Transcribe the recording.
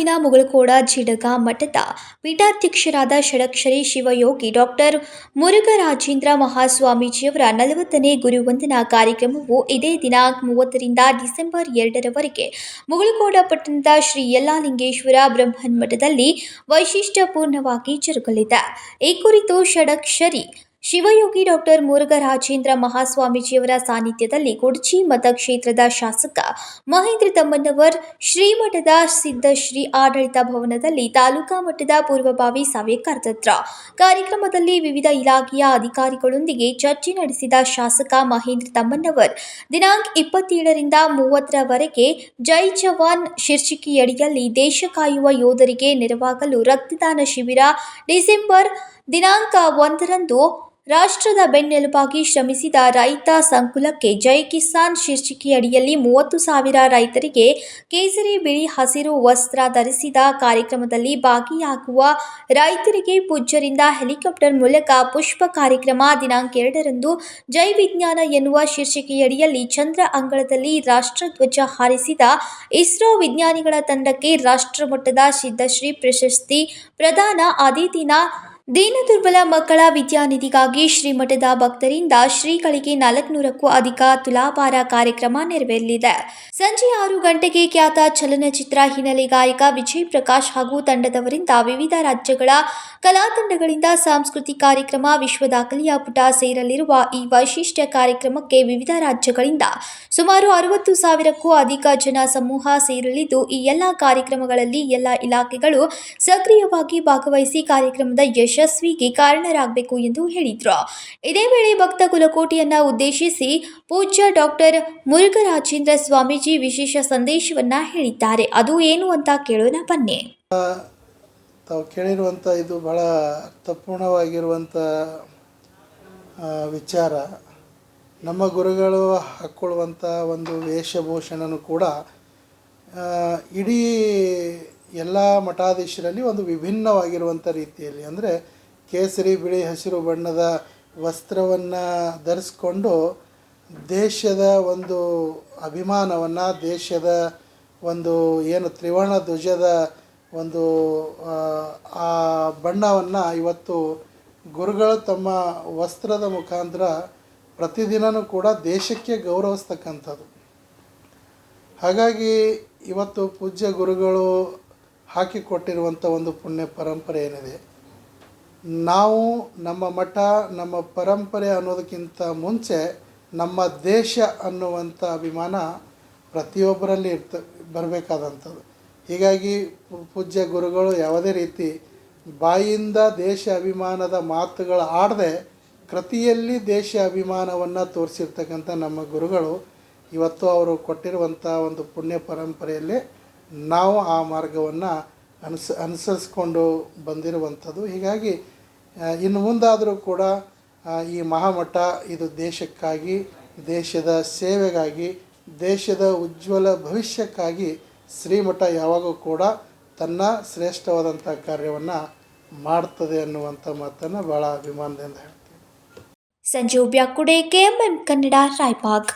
ತಾಲೂಕಿನ ಮುಗಳಕೋಡ, ಜಿಡಗ ಮಠದ ಪೀಠಾಧ್ಯಕ್ಷರಾದ ಷಡಕ್ಷರಿ ಶಿವಯೋಗಿ ಡಾಕ್ಟರ್ ಮುರುಘರಾಜೇಂದ್ರ ಮಹಾಸ್ವಾಮೀಜಿಯವರ ನಲವತ್ತನೇ ಗುರುವಂದನಾ ಕಾರ್ಯಕ್ರಮವು ಇದೇ ದಿನಾಂಕ ಮೂವತ್ತರಿಂದ ಡಿಸೆಂಬರ್ ಎರಡರವರೆಗೆ ಮುಗಳಕೋಡ ಪಟ್ಟಣದ ಶ್ರೀ ಯಲ್ಲಾಲಿಂಗೇಶ್ವರ ಬ್ರಹ್ಮನ್ ಮಠದಲ್ಲಿ ವೈಶಿಷ್ಟ್ಯಪೂರ್ಣವಾಗಿ ಜರುಗಲಿದೆ. ಈ ಕುರಿತು ಷಡಕ್ಷರಿ ಶಿವಯೋಗಿ ಡಾಕ್ಟರ್ ಮುರುಘರಾಜೇಂದ್ರ ಮಹಾಸ್ವಾಮೀಜಿಯವರ ಸಾನ್ನಿಧ್ಯದಲ್ಲಿ ಕುಡ್ಚಿ ಮತಕ್ಷೇತ್ರದ ಶಾಸಕ ಮಹೇಂದ್ರ ತಮ್ಮನವರ್ ಶ್ರೀಮಠದ ಸಿದ್ಧಶ್ರೀ ಆಡಳಿತ ಭವನದಲ್ಲಿ ತಾಲೂಕಾ ಮಟ್ಟದ ಪೂರ್ವಭಾವಿ ಸಭೆ ಕರೆದತ್ರ ಕಾರ್ಯಕ್ರಮದಲ್ಲಿ ವಿವಿಧ ಇಲಾಖೆಯ ಅಧಿಕಾರಿಗಳೊಂದಿಗೆ ಚರ್ಚೆ ನಡೆಸಿದ ಶಾಸಕ ಮಹೇಂದ್ರ ತಮ್ಮನವರ್ ದಿನಾಂಕ ಇಪ್ಪತ್ತೇಳರಿಂದ ಮೂವತ್ತರವರೆಗೆ ಜೈ ಜವಾನ್ ಶೀರ್ಷಿಕೆಯಡಿಯಲ್ಲಿ ದೇಶ ಕಾಯುವ ಯೋಧರಿಗೆ ನೆರವಾಗಲು ರಕ್ತದಾನ ಶಿಬಿರ ಡಿಸೆಂಬರ್ ದಿನಾಂಕ ಒಂದರಂದು ರಾಷ್ಟ್ರದ ಬೆನ್ನೆಲುಬಾಗಿ ಶ್ರಮಿಸಿದ ರೈತ ಸಂಕುಲಕ್ಕೆ ಜೈ ಕಿಸಾನ್ ಶೀರ್ಷಿಕೆಯಡಿಯಲ್ಲಿ ಮೂವತ್ತು ಸಾವಿರ ರೈತರಿಗೆ ಕೇಸರಿ ಬಿಳಿ ಹಸಿರು ವಸ್ತ್ರ ಧರಿಸಿದ ಕಾರ್ಯಕ್ರಮದಲ್ಲಿ ಭಾಗಿಯಾಗುವ ರೈತರಿಗೆ ಪೂಜ್ಯರಿಂದ ಹೆಲಿಕಾಪ್ಟರ್ ಮೂಲಕ ಪುಷ್ಪ ಕಾರ್ಯಕ್ರಮ ದಿನಾಂಕ ಎರಡರಂದು ಜೈ ವಿಜ್ಞಾನ ಎನ್ನುವ ಶೀರ್ಷಿಕೆಯಡಿಯಲ್ಲಿ ಚಂದ್ರ ಅಂಗಳದಲ್ಲಿ ರಾಷ್ಟ್ರಧ್ವಜ ಹಾರಿಸಿದ ಇಸ್ರೋ ವಿಜ್ಞಾನಿಗಳ ತಂಡಕ್ಕೆ ರಾಷ್ಟ್ರಮಟ್ಟದ ಸಿದ್ಧಶ್ರೀ ಪ್ರಶಸ್ತಿ ಪ್ರದಾನ ಅದೇ ದಿನ ದೀನದುರ್ಬಲ ಮಕ್ಕಳ ವಿದ್ಯಾನಿಧಿಗಾಗಿ ಶ್ರೀಮಠದ ಭಕ್ತರಿಂದ ಶ್ರೀಗಳಿಗೆ ನಾಲ್ಕುನೂರಕ್ಕೂ ಅಧಿಕ ತುಲಾಭಾರ ಕಾರ್ಯಕ್ರಮ ನೆರವೇರಲಿದೆ. ಸಂಜೆ ಆರು ಗಂಟೆಗೆ ಖ್ಯಾತ ಚಲನಚಿತ್ರ ಹಿನ್ನೆಲೆ ಗಾಯಕ ವಿಜಯ್ ಪ್ರಕಾಶ್ ಹಾಗೂ ತಂಡದವರಿಂದ ವಿವಿಧ ರಾಜ್ಯಗಳ ಕಲಾ ತಂಡಗಳಿಂದ ಸಾಂಸ್ಕೃತಿಕ ಕಾರ್ಯಕ್ರಮ ವಿಶ್ವ ದಾಖಲೆಯ ಪುಟ ಸೇರಲಿರುವ ಈ ವೈಶಿಷ್ಟ್ಯ ಕಾರ್ಯಕ್ರಮಕ್ಕೆ ವಿವಿಧ ರಾಜ್ಯಗಳಿಂದ ಸುಮಾರು ಅರವತ್ತು ಸಾವಿರಕ್ಕೂ ಅಧಿಕ ಜನ ಸಮೂಹ ಸೇರಲಿದ್ದು, ಈ ಎಲ್ಲ ಕಾರ್ಯಕ್ರಮಗಳಲ್ಲಿ ಎಲ್ಲ ಇಲಾಖೆಗಳು ಸಕ್ರಿಯವಾಗಿ ಭಾಗವಹಿಸಿ ಕಾರ್ಯಕ್ರಮದ ಯಶಸ್ವಿಗೆ ಕಾರಣರಾಗಬೇಕು ಎಂದು ಹೇಳಿದ್ರು. ಇದೇ ವೇಳೆ ಭಕ್ತ ಕುಲಕೋಟಿಯನ್ನ ಉದ್ದೇಶಿಸಿ ಪೂಜ್ಯ ಡಾಕ್ಟರ್ ಮುರುಘರಾಜೇಂದ್ರ ಸ್ವಾಮೀಜಿ ವಿಶೇಷ ಸಂದೇಶವನ್ನ ಹೇಳಿದ್ದಾರೆ. ಅದು ಏನು ಅಂತ ಕೇಳೋಣ ಬನ್ನಿ. ತಾವು ಕೇಳಿರುವಂಥ ಇದು ಬಹಳ ಅರ್ಥಪೂರ್ಣವಾಗಿರುವಂಥ ಆ, ವಿಚಾರ. ನಮ್ಮ ಗುರುಗಳು ಹಾಕ್ಕೊಳ್ಳುವಂಥ ಒಂದು ವೇಷಭೂಷಣನೂ ಕೂಡ ಇಡೀ ಎಲ್ಲ ಮಠಾಧೀಶರಲ್ಲಿ ಒಂದು ವಿಭಿನ್ನವಾಗಿರುವಂಥ ರೀತಿಯಲ್ಲಿ. ಅಂದರೆ ಕೇಸರಿ ಬಿಳಿ ಹಸಿರು ಬಣ್ಣದ ವಸ್ತ್ರವನ್ನು ಧರಿಸ್ಕೊಂಡು ದೇಶದ ಒಂದು ಅಭಿಮಾನವನ್ನು ದೇಶದ ಒಂದು ಏನು ತ್ರಿವರ್ಣ ಧ್ವಜದ ಒಂದು ಆ, ಬಣ್ಣವನ್ನು ಇವತ್ತು ಗುರುಗಳು ತಮ್ಮ ವಸ್ತ್ರದ ಮುಖಾಂತರ ಪ್ರತಿದಿನವೂ ಕೂಡ ದೇಶಕ್ಕೆ ಗೌರವಿಸ್ತಕ್ಕಂಥದ್ದು. ಹಾಗಾಗಿ ಇವತ್ತು ಪೂಜ್ಯ ಗುರುಗಳು ಹಾಕಿಕೊಟ್ಟಿರುವಂಥ ಒಂದು ಪುಣ್ಯ ಪರಂಪರೆ ಏನಿದೆ? ನಾವು ನಮ್ಮ ಮಠ, ನಮ್ಮ ಪರಂಪರೆ ಅನ್ನೋದಕ್ಕಿಂತ ಮುಂಚೆ ನಮ್ಮ ದೇಶ ಅನ್ನುವಂಥ ಅಭಿಮಾನ ಪ್ರತಿಯೊಬ್ಬರಲ್ಲಿ ಇರ್ತ, ಬರಬೇಕಾದಂಥದ್ದು. ಹೀಗಾಗಿ ಪೂಜ್ಯ ಗುರುಗಳು ಯಾವುದೇ ರೀತಿ ಬಾಯಿಯಿಂದ ದೇಶ ಅಭಿಮಾನದ ಮಾತುಗಳು ಆಡದೆ ಕೃತಿಯಲ್ಲಿ ದೇಶ ಅಭಿಮಾನವನ್ನು ತೋರಿಸಿರ್ತಕ್ಕಂಥ ನಮ್ಮ ಗುರುಗಳು ಇವತ್ತು ಅವರು ಕೊಟ್ಟಿರುವಂಥ ಒಂದು ಪುಣ್ಯ ಪರಂಪರೆಯಲ್ಲಿ ನಾವು ಆ ಮಾರ್ಗವನ್ನು ಅನುಸ, ಅನುಸರಿಸ್ಕೊಂಡು ಬಂದಿರುವಂಥದ್ದು. ಹೀಗಾಗಿ ಇನ್ನು ಮುಂದಾದರೂ ಕೂಡ ಈ ಮಹಾಮಠ ಇದು ದೇಶಕ್ಕಾಗಿ, ದೇಶದ ಸೇವೆಗಾಗಿ, ದೇಶದ ಉಜ್ವಲ ಭವಿಷ್ಯಕ್ಕಾಗಿ ಶ್ರೀಮಠ ಯಾವಾಗೂ ಕೂಡ ತನ್ನ ಶ್ರೇಷ್ಠವಾದಂಥ ಕಾರ್ಯವನ್ನು ಮಾಡ್ತದೆ ಅನ್ನುವಂಥ ಮಾತನ್ನು ಭಾಳ ಅಭಿಮಾನದಿಂದ ಹೇಳ್ತೀನಿ. ಸಂಜೀವ್ ಬ್ಯಾಕುಡೆ ಕೆಎಂಎಂ ಕನ್ನಡ, ರಾಯಬಾಗ್.